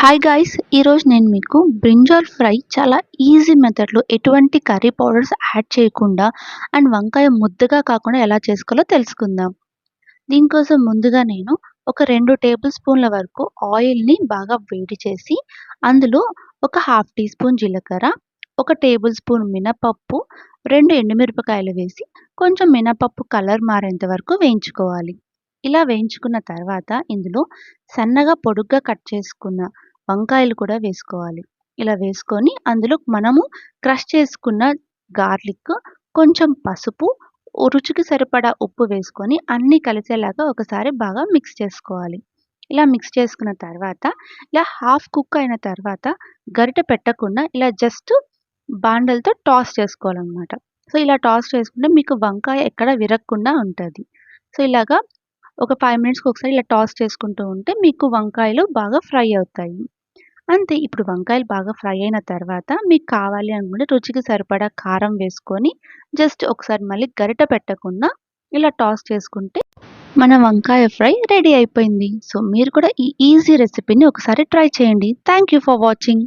Hi guys ఈరోజు నేను మీకు బ్రింజాల్ ఫ్రై చాలా ఈజీ మెథడ్లో ఎటువంటి కర్రీ పౌడర్స్ యాడ్ చేయకుండా అండ్ వంకాయ ముద్దగా కాకుండా ఎలా చేసుకోవాలో తెలుసుకుందాం. దీనికోసం ముందుగా నేను ఒక రెండు టేబుల్ స్పూన్ల వరకు ఆయిల్ని బాగా వేడి చేసి అందులో ఒక హాఫ్ టీ స్పూన్ జీలకర్ర ఒక టేబుల్ స్పూన్ మినపప్పు రెండు ఎండుమిరపకాయలు వేసి కొంచెం మినపప్పు కలర్ మారేంత వరకు వేయించుకోవాలి. ఇలా వేయించుకున్న తర్వాత ఇందులో సన్నగా పొడుగ్గా కట్ చేసుకున్న వంకాయలు కూడా వేసుకోవాలి. ఇలా వేసుకొని అందులో మనము క్రష్ చేసుకున్న గార్లిక్ కొంచెం పసుపు రుచికి సరిపడా ఉప్పు వేసుకొని అన్నీ కలిసేలాగా ఒకసారి బాగా మిక్స్ చేసుకోవాలి. ఇలా మిక్స్ చేసుకున్న తర్వాత ఇలా హాఫ్ కుక్ అయిన తర్వాత గరిటె పెట్టకుండా ఇలా జస్ట్ బాండలతో టాస్ చేసుకోవాలన్నమాట. సో ఇలా టాస్ చేసుకుంటే మీకు వంకాయ ఎక్కడ విరగకుండా ఉంటుంది. సో ఇలాగా ఒక ఫైవ్ మినిట్స్కి ఒకసారి ఇలా టాస్ చేసుకుంటూ ఉంటే మీకు వంకాయలు బాగా ఫ్రై అవుతాయి. అంతే. ఇప్పుడు వంకాయలు బాగా ఫ్రై అయిన తర్వాత మీకు కావాలి అనుకుంటే రుచికి సరిపడా కారం వేసుకొని జస్ట్ ఒకసారి మళ్ళీ గరిట పెట్టకుండా ఇలా టాస్ చేసుకుంటే మన వంకాయ ఫ్రై రెడీ అయిపోయింది. సో మీరు కూడా ఈ ఈజీ రెసిపీని ఒకసారి ట్రై చేయండి. Thank you for watching.